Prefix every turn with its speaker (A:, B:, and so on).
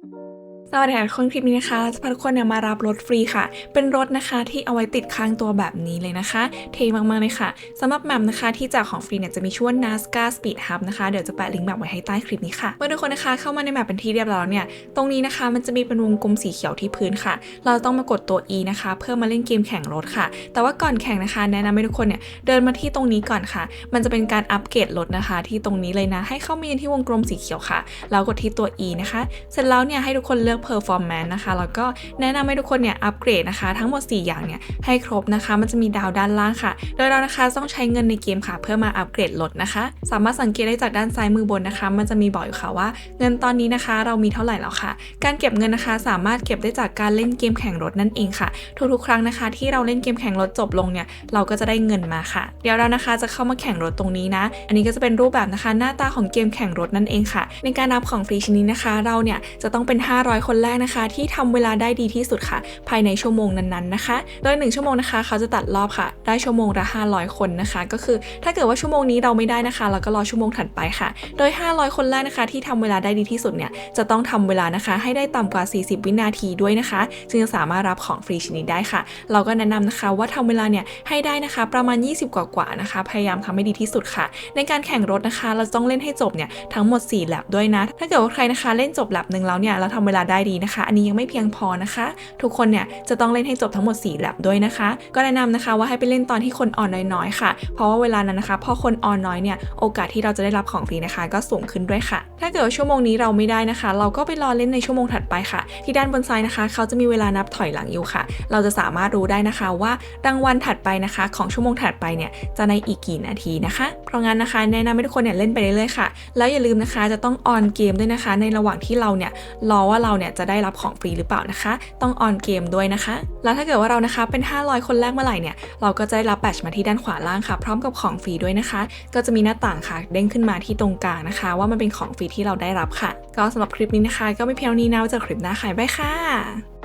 A: thank you สวัสดีค่ะคนคลิปนี้นะคะจะพาทุกคนเนี่ยมารับรถฟรีค่ะ เป็นรถนะคะที่เอาไว้ติดค้างตัวแบบนี้เลยนะคะ เท่มากๆเลยค่ะสำหรับแมปนะคะที่แจกของฟรีเนี่ยจะมีชื่อว่า NASCA Speed Hub นะคะ เดี๋ยวจะแปะลิงก์แบบไว้ให้ใต้คลิปนี้ค่ะ เมื่อทุกคนนะคะเข้ามาในแมปเป็นที่เรียบร้อยแล้วเนี่ย ตรงนี้นะคะมันจะมีเป็นวงกลมสีเขียวที่พื้นค่ะ เราต้องมากดตัว E นะคะ เพื่อมาเล่นเกมแข่งรถค่ะ แต่ว่าก่อนแข่งนะคะ แนะนำให้ทุกคนเนี่ยเดินมาที่ตรงนี้ก่อนค่ะ มันจะเป็นการอัปเกรดรถนะคะ ที่ตรงนี้เลยนะ ให้เข้ามายืนที่วงกลมสีเขียวค่ะ แล้วกดที่ตัว E นะคะ เสร็จแล้วเนี่ยให้ทุกคนเลือก performance นะคะ แล้วก็แนะนำให้ทุกคนเนี่ยอัปเกรดนะคะ ทั้งหมด 4 อย่างเนี่ยให้ครบนะคะ มันจะมีดาวด้านล่างค่ะ โดยเรานะคะต้องใช้เงินในเกมค่ะ เพื่อมาอัปเกรดรถนะคะ สามารถสังเกตได้จากด้านซ้ายมือบนนะคะ มันจะมีบอกอยู่ค่ะว่า เงินตอนนี้นะคะ เรามีเท่าไหร่แล้วค่ะ การเก็บเงินนะคะ สามารถเก็บได้จากการเล่นเกมแข่งรถนั่นเองค่ะ ทุกๆ ครั้งนะคะ ที่เราเล่นเกมแข่งรถจบลงเนี่ยเราก็จะได้เงินมาค่ะ เดี๋ยวเรานะคะจะเข้ามาแข่งรถตรงนี้นะ อันนี้ก็จะเป็นรูปแบบนะคะ หน้าตาของเกมแข่งรถนั่นเองค่ะ ในการนับของฟรีชิ้นนี้นะคะ เราเนี่ยจะต้องเป็น 500คนแรกนะคะ ที่ทำเวลาได้ดีที่สุดค่ะ ภายในชั่วโมงนั้นๆนะคะ โดย 1 ชั่วโมงนะคะ เขาจะตัดรอบค่ะ ได้ชั่วโมงละ500 คนนะคะ ก็คือถ้าเกิดว่าชั่วโมงนี้เราไม่ได้นะคะ เราก็รอชั่วโมงถัดไปค่ะ โดย 500 คนแรกนะคะ ที่ทำเวลาได้ดีที่สุดเนี่ยจะต้องทำเวลานะคะ ให้ได้ต่ำกว่า 40 วินาทีด้วยนะคะ จึงจะสามารถรับของฟรีชิ้นนี้ได้ค่ะ เราก็แนะนำนะคะว่าทำเวลาเนี่ยให้ได้นะคะ ประมาณ 20 กว่าๆนะคะ พยายามทำให้ดีที่สุดค่ะ ในการแข่งรถนะคะ เราต้องเล่นให้จบเนี่ยทั้งหมด4แลบด้วยนะ ถ้าเกิดว่าใครนะคะเล่นจบแลบหนึ่งแล้วเนี่ยเราทำเวลาได้ดีนะคะ อันนี้ยังไม่เพียงพอนะคะ ทุกคนเนี่ยจะต้องเล่นให้จบทั้งหมด4แลบด้วยนะคะ ก็แนะนำนะคะว่าให้ไปเล่นตอนที่คนออนน้อยๆค่ะ เพราะว่าเวลานั้นนะคะพอคนออนน้อยเนี่ยโอกาสที่เราจะได้รับของฟรีนะคะ ก็สูงขึ้นด้วยค่ะ ถ้าเกิดชั่วโมงนี้เราไม่ได้นะคะ เราก็ไปรอเล่นในชั่วโมงถัดไปค่ะ ที่ด้านบนซ้ายนะคะ เขาจะมีเวลานับถอยหลังอยู่ค่ะ เราจะสามารถรู้ได้นะคะว่ารางวัลถัดไปนะคะ ของชั่วโมงถัดไปเนี่ยจะในอีกกี่นาทีนะคะ เพราะงั้นนะคะแนะนำให้ทุกคนเนี่ยเล่นไปเรื่อยๆค่ะ แล้วอย่าลืมนะคะจะต้องออนเกมด้วยนะคะ ในระหว่างที่เราเนี่ยรอว่าเราเนี่ยจะได้รับของฟรีหรือเปล่านะคะ ต้องออนเกมด้วยนะคะ แล้วถ้าเกิดว่าเรานะคะเป็น 500 คนแรกเมื่อไหร่เนี่ยเราก็จะได้รับแบตมาที่ด้านขวาล่างค่ะ พร้อมกับของฟรีด้วยนะคะ ก็จะมีหน้าต่างค่ะ เด้งขึ้นมาที่ตรงกลางนะคะ ว่ามันเป็นของฟรีที่เราได้รับค่ะ ก็สำหรับคลิปนี้นะคะ ก็ไม่เพียงนี้นะว่าจะคลิปหน้าค่ะบ๊ายบายค่ะ